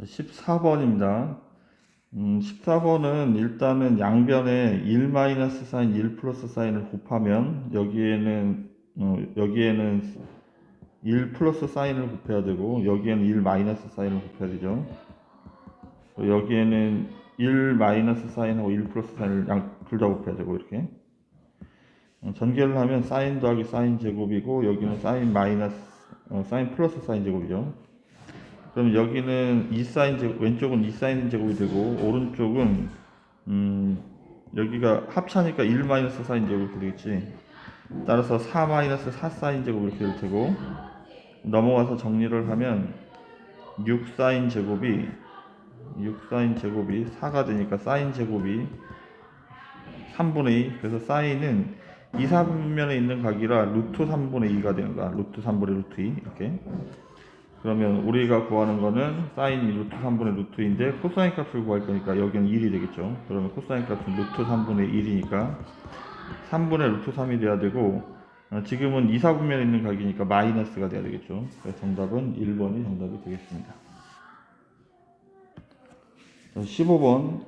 14번입니다. 음, 14번은 일단은 양변에 1 마이너스 사인 1 플러스 사인을 곱하면 여기에는 어, 여기에는 1 플러스 사인을 곱해야 되고 여기에는 1 마이너스 사인을 곱해야 되죠. 여기에는 1 마이너스 사인하고 1 플러스 사인을 양둘 다 곱해야 되고 이렇게 어, 전개를 하면 사인 더하기 사인 제곱이고 여기는 사인 마이너스 어, 사인 플러스 사인 제곱이죠. 그럼 여기는 2사인 제곱, 왼쪽은 2사인 제곱이 되고 오른쪽은 음, 여기가 합차니까 1 마이너스 사인 제곱 이렇게 되겠지. 따라서 4 마이너스 4 사인 제곱 이렇게 될 테고 넘어가서 정리를 하면 6 사인 제곱이 6 사인 제곱이 4가 되니까 사인 제곱이 3분의 2 그래서 사인은 2, 3면에 있는 각이라 루트 3분의 2가 되는 거야. 루트 3분의 루트 2 이렇게 그러면 우리가 구하는 거는 사인이 루트 3분의 루트 2인데 코사인 값을 구할 거니까 여기는 1이 되겠죠. 그러면 코사인 값은 루트 3분의 1이니까 3분의 루트 3이 돼야 되고 어, 지금은 2, 4분면에 있는 각이니까 마이너스가 돼야 되겠죠. 그래서 정답은 1번이 정답이 되겠습니다. 자, 15번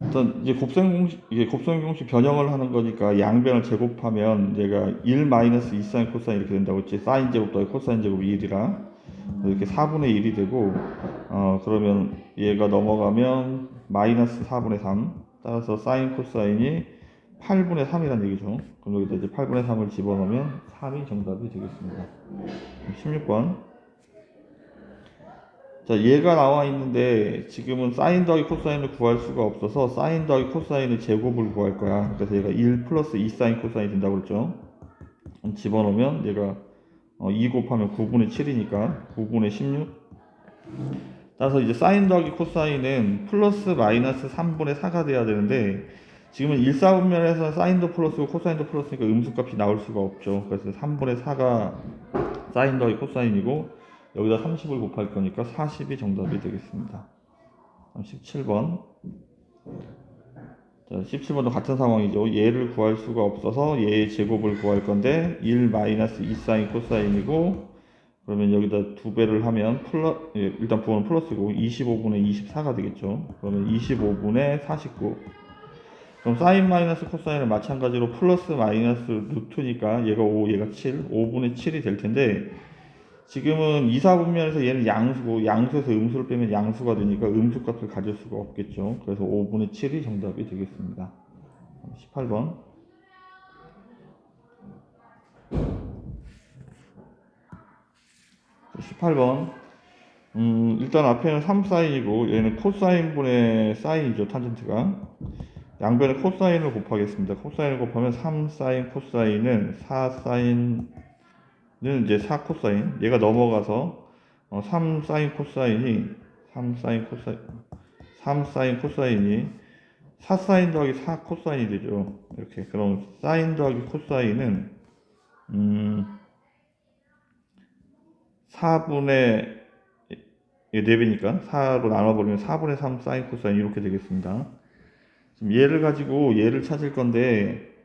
일단 이제 곱셈 공식 이게 곱셈 공식 변형을 하는 거니까 양변을 제곱하면 얘가 1 마이너스 2 사인 코사인 이렇게 된다고 했지 사인 제곱 더하기 코사인 제곱이 1이라 이렇게 4분의 1이 되고 어 그러면 얘가 넘어가면 마이너스 4분의 3 따라서 사인 코사인이 8분의 3이라는 얘기죠 그럼 여기다 이제 8분의 3을 집어넣으면 3이 정답이 되겠습니다 16번 자, 얘가 나와 있는데 지금은 사인 더하기 코사인을 구할 수가 없어서 사인 더하기 코사인의 제곱을 구할 거야. 그래서 얘가 1 플러스 2 사인 코사인이 된다고 그랬죠. 집어넣으면 얘가 어, 2 곱하면 9분의 7이니까 9분의 16. 따라서 이제 사인 더하기 코사인은 플러스 마이너스 3분의 4가 돼야 되는데 지금은 1, 4분면에서 사인도 플러스고 코사인도 플러스니까 음수값이 나올 수가 없죠. 그래서 3분의 4가 사인 더하기 코사인이고 여기다 30을 곱할 거니까 40이 정답이 되겠습니다. 17번. 자, 17번도 같은 상황이죠. 얘를 구할 수가 없어서 얘의 제곱을 구할 건데 1 마이너스 2 사인 코사인이고 그러면 여기다 두 배를 하면 플러 예, 일단 부호는 플러스고 25분의 24가 되겠죠. 그러면 25분의 49. 그럼 사인 마이너스 코사인은 마찬가지로 플러스 마이너스 루트니까 얘가 5, 얘가 7, 5분의 7이 될 텐데 지금은 2, 4분면에서 얘는 양수고 양수에서 음수를 빼면 양수가 되니까 음수 값을 가질 수가 없겠죠. 그래서 5분의 7이 정답이 되겠습니다. 18번. 십팔 번 음, 일단 앞에는 3사인이고 얘는 코사인분의 사인이죠. 탄젠트가. 양변에 코사인을 곱하겠습니다. 코사인을 곱하면 3사인 코사인은 4사인 는 이제 4 코사인 얘가 넘어가서 어, 3 사인 코사인이 3 사인 코사인 3 사인 코사인이 4 사인 더하기 4 코사인이 되죠. 이렇게. 그럼 사인 더하기 코사인은 음 4분의 4배니까 4로 나눠버리면 4분의 3 사인 코사인 이렇게 되겠습니다. 지금 얘를 가지고 얘를 찾을 건데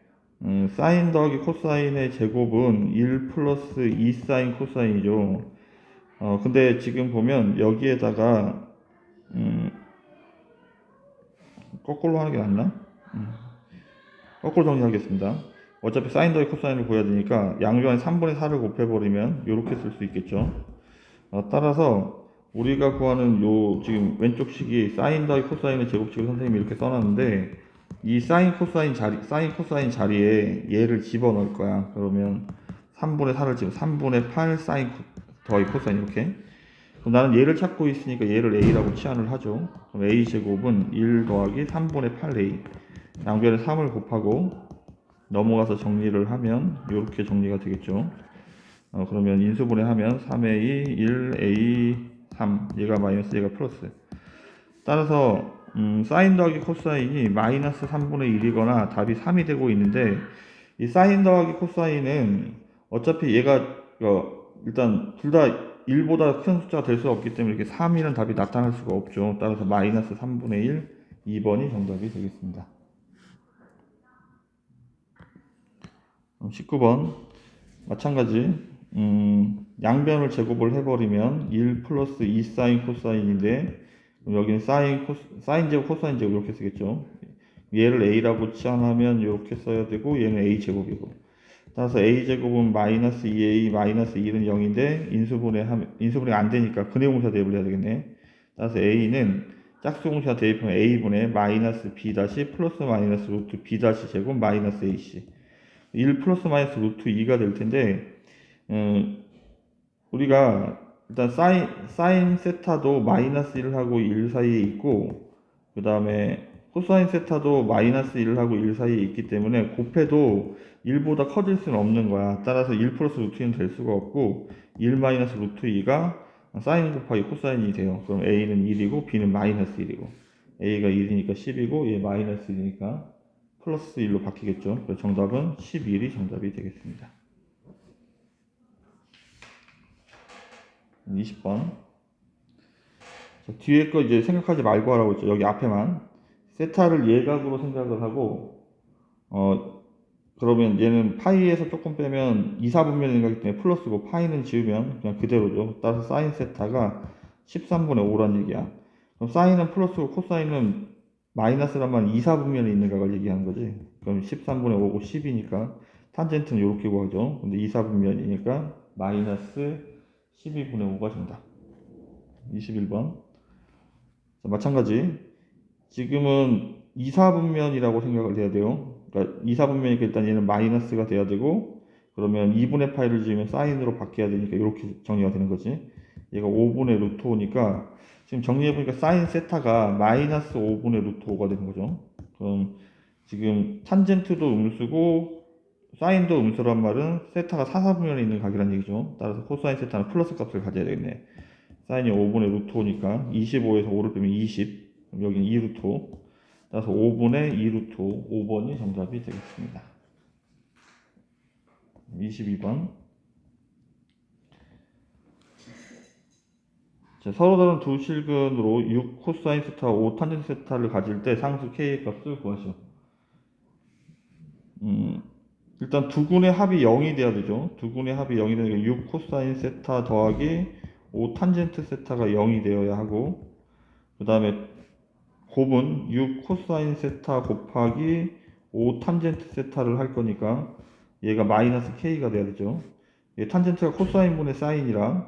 음, 사인 더하기 코사인의 제곱은 1 플러스 2 사인 코사인이죠. 어, 근데 지금 보면 여기에다가 음, 거꾸로 하는 게 낫나? 음, 거꾸로 정리하겠습니다. 어차피 사인 더하기 코사인을 구해야 되니까 양변에 3분의 4를 곱해버리면 이렇게 쓸 수 있겠죠. 어, 따라서 우리가 구하는 요 지금 왼쪽 식이 사인 더하기 코사인의 제곱식을 선생님이 이렇게 써놨는데 이 사인 코사인 자리 사인 코사인 자리에 얘를 집어넣을 거야. 그러면 3분의 4를 집어 3분의 8 사인 더하기 코사인 이렇게. 그럼 나는 얘를 찾고 있으니까 얘를 a라고 치환을 하죠. 그럼 a 제곱은 1 더하기 3분의 8a. 양변에 3을 곱하고 넘어가서 정리를 하면 이렇게 정리가 되겠죠. 어, 그러면 인수분해 하면 3a 1a 3 얘가 마이너스 얘가 플러스. 따라서 음, 사인 더하기 코사인이 마이너스 3분의 1이거나 답이 3이 되고 있는데 이 사인 더하기 코사인은 어차피 얘가 어, 일단 둘 다 1보다 큰 숫자가 될 수 없기 때문에 이렇게 3이라는 답이 나타날 수가 없죠. 따라서 마이너스 3분의 1, 2번이 정답이 되겠습니다. 19번 마찬가지 음, 양변을 제곱을 해버리면 1 플러스 2 사인 코사인인데 여기는 사인 코 사인 제곱 코사인 제곱 이렇게 쓰겠죠. 얘를 a라고 치환하면 이렇게 써야 되고 얘는 a 제곱이고 따라서 a 제곱은 마이너스 2a 마이너스 1은 0인데 인수분해 하면 인수분해 안 되니까 근해공사 대입을 해야 되겠네. 따라서 a는 짝수공사 대입하면 a분의 마이너스 b 다시 플러스 마이너스 루트 b 다시 제곱 마이너스 ac 1 플러스 마이너스 루트 2가 될 텐데 음, 우리가 일단 사인 사인 세타도 마이너스 1하고 1 사이에 있고 그 다음에 코사인 세타도 마이너스 1하고 1 사이에 있기 때문에 곱해도 1보다 커질 수는 없는 거야. 따라서 1 플러스 루트 2는 될 수가 없고 1 마이너스 루트 2가 사인 곱하기 코사인이 돼요. 그럼 a는 1이고 b는 마이너스 1이고 a가 1이니까 10이고 얘 마이너스 1이니까 플러스 1로 바뀌겠죠. 그래서 정답은 11이 정답이 되겠습니다. 20번. 자, 뒤에 거 이제 생각하지 말고 하라고 했죠. 여기 앞에만. 세타를 예각으로 생각을 하고, 어, 그러면 얘는 파이에서 조금 빼면 2, 4분면이 생각하기 때문에 플러스고 파이는 지우면 그냥 그대로죠. 따라서 사인 세타가 13분의 5란 얘기야. 그럼 사인은 플러스고 코사인은 마이너스라면 2, 4분면에 있는 각을 얘기하는 거지. 그럼 13분의 5고 10이니까 탄젠트는 이렇게 구하죠. 근데 2, 4분면이니까 마이너스 12분의 5가 정답. 21번. 자, 마찬가지. 지금은 2, 4분면이라고 생각을 해야 돼요. 그러니까 2, 4분면이니까 일단 얘는 마이너스가 돼야 되고, 그러면 2분의 파이를 지으면 사인으로 바뀌어야 되니까 이렇게 정리가 되는 거지. 얘가 5분의 루트 5니까, 지금 정리해보니까 사인 세타가 마이너스 5분의 루트 5가 되는 거죠. 그럼 지금 탄젠트도 음수고, 사인도 음수란 말은 세타가 4, 4분면에 있는 각이란 얘기죠. 따라서 코사인 세타는 플러스 값을 가져야 되겠네. 사인이 5분의 루트 5니까 25에서 5를 빼면 20. 그럼 여기는 2 루트 5. 따라서 5분의 2 루트 5. 5번이 정답이 되겠습니다. 22번. 자, 서로 다른 두 실근으로 6 코사인 세타, 5 탄젠트 세타를 가질 때 상수 K의 값을 구하시오. 음, 일단 두 군의 합이 0이 돼야 되죠. 두 군의 합이 0이 되니까 6 코사인 세타 더하기 5 탄젠트 세타가 0이 되어야 하고 그 다음에 곱은 6 코사인 세타 곱하기 5 탄젠트 세타를 할 거니까 얘가 마이너스 k가 돼야 되죠. 얘 탄젠트가 코사인분의 사인이라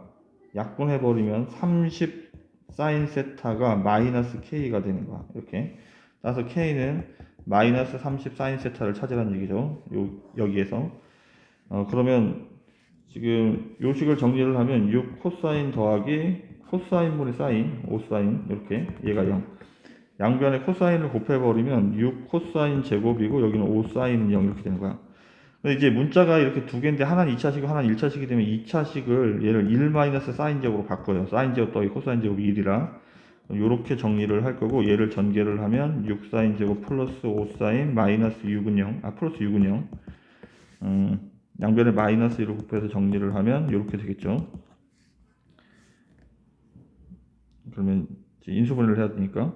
약분해버리면 30 사인 세타가 마이너스 k가 되는 거야. 이렇게. 따라서 k는 마이너스 30 사인 세타를 찾으라는 얘기죠. 요, 여기에서. 어, 그러면 지금 요식을 정리를 하면 6 코사인 더하기 코사인분의 사인, 5 사인 이렇게 얘가 0. 양변에 코사인을 곱해버리면 6 코사인 제곱이고 여기는 5 사인은 0 이렇게 되는 거야. 이제 문자가 이렇게 두 개인데 하나는 2차식이고 하나는 1차식이 되면 2차식을 얘를 1 마이너스 사인 제곱으로 바꿔요. 사인 제곱 더하기 코사인 제곱이 1이라 이렇게 정리를 할 거고 얘를 전개를 하면 6 사인 제곱 플러스 5 사인 마이너스 6은 0. 아 플러스 6은 0. 음, 양변에 마이너스 1을 곱해서 정리를 하면 이렇게 되겠죠. 그러면 인수분해를 해야 되니까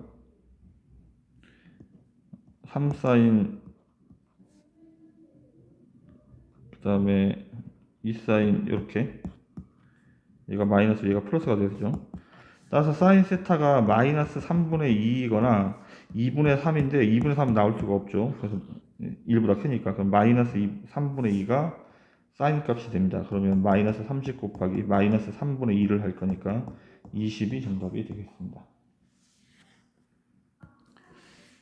3 사인 그 다음에 2 사인 이렇게 얘가 마이너스 얘가 플러스가 되죠. 따라서 사인 세타가 마이너스 3분의 2이거나 2분의 3인데 2분의 3은 나올 수가 없죠. 그래서 1보다 크니까 그럼 마이너스 2, 3분의 2가 사인 값이 됩니다. 그러면 마이너스 30 곱하기 마이너스 3분의 2를 할 거니까 20이 정답이 되겠습니다.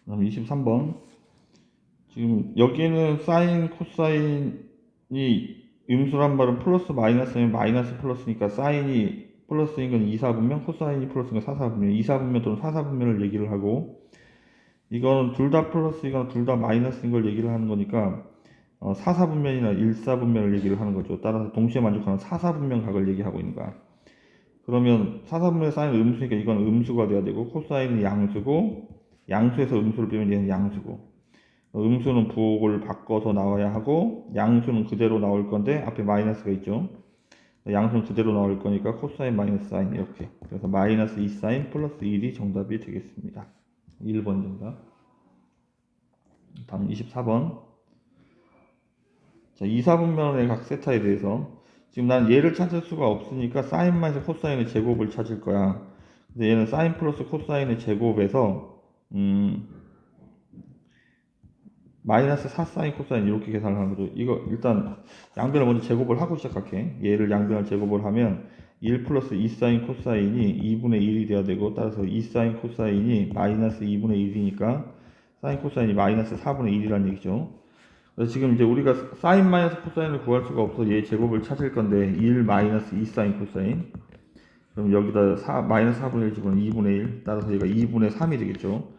그다음 23번. 지금 여기는 사인, 코사인이 음수란 말은 플러스 마이너스면 마이너스 플러스니까 사인이 플러스인 건 2, 4분면, 코사인이 플러스인 건 4, 4분면, 2, 4분면 또는 4, 4분면을 얘기를 하고 이거는 둘 다 플러스이거나 둘 다 마이너스인 걸 얘기를 하는 거니까 어, 4, 4분면이나 1, 4분면을 얘기를 하는 거죠. 따라서 동시에 만족하는 4, 4분면 각을 얘기하고 있는 거야. 그러면 4, 4분면 사인은 음수니까 이건 음수가 돼야 되고 코사인은 양수고 양수에서 음수를 빼면 얘는 양수고 어, 음수는 부호를 바꿔서 나와야 하고 양수는 그대로 나올 건데 앞에 마이너스가 있죠. 양수는 그대로 나올 거니까 코사인 마이너스 사인 이렇게 그래서 마이너스 2 사인 플러스 1이 정답이 되겠습니다. 1번 정답. 다음 24번. 자, 2, 4분면의 각 세타에 대해서 지금 난 얘를 찾을 수가 없으니까 사인 마이너스 코사인의 제곱을 찾을 거야. 근데 얘는 사인 플러스 코사인의 제곱에서 음 마이너스 4 사인 코사인 이렇게 계산을 하는 거죠. 이거 일단 양변을 먼저 제곱을 하고 시작할게. 얘를 양변을 제곱을 하면 1 플러스 2 사인 코사인이 2분의 1이 돼야 되고 따라서 2 사인 코사인이 마이너스 2분의 1이니까 사인 코사인이 마이너스 4분의 1이라는 얘기죠. 그래서 지금 이제 우리가 사인 마이너스 코사인을 구할 수가 없어 얘 제곱을 찾을 건데 1 마이너스 2 사인 코사인 그럼 여기다 4, 마이너스 4분의 1 집어넣으면 2분의 1 따라서 얘가 2분의 3이 되겠죠.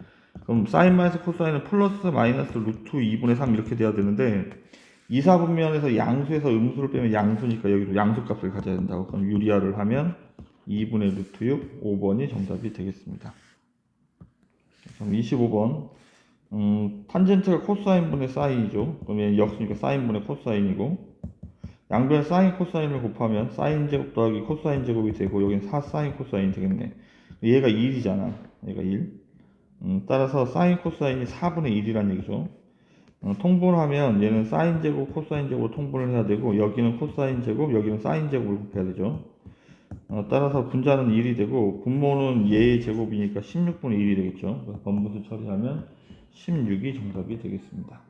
그럼 사인 마이너스 코사인은 플러스 마이너스 루트 2분의 3 이렇게 돼야 되는데 이사분면에서 양수에서 음수를 빼면 양수니까 여기도 양수 값을 가져야 된다고 그럼 유리화를 하면 2분의 루트 6 5번이 정답이 되겠습니다. 그럼 25번 음, 탄젠트가 코사인분의 사인이죠. 그러면 역수니까 사인분의 코사인이고 양변 사인 코사인을 곱하면 사인 제곱 더하기 코사인 제곱이 되고 여기는 4 사인 코사인 되겠네. 얘가 1이잖아. 얘가 1. 음, 따라서 사인 코사인이 4분의 1이란 얘기죠. 어, 통분하면 얘는 사인 제곱, 코사인 제곱 통분을 해야 되고 여기는 코사인 제곱, 여기는 사인 제곱을 곱해야 되죠. 어, 따라서 분자는 1이 되고 분모는 얘의 제곱이니까 16분의 1이 되겠죠. 번분수 처리하면 16이 정답이 되겠습니다.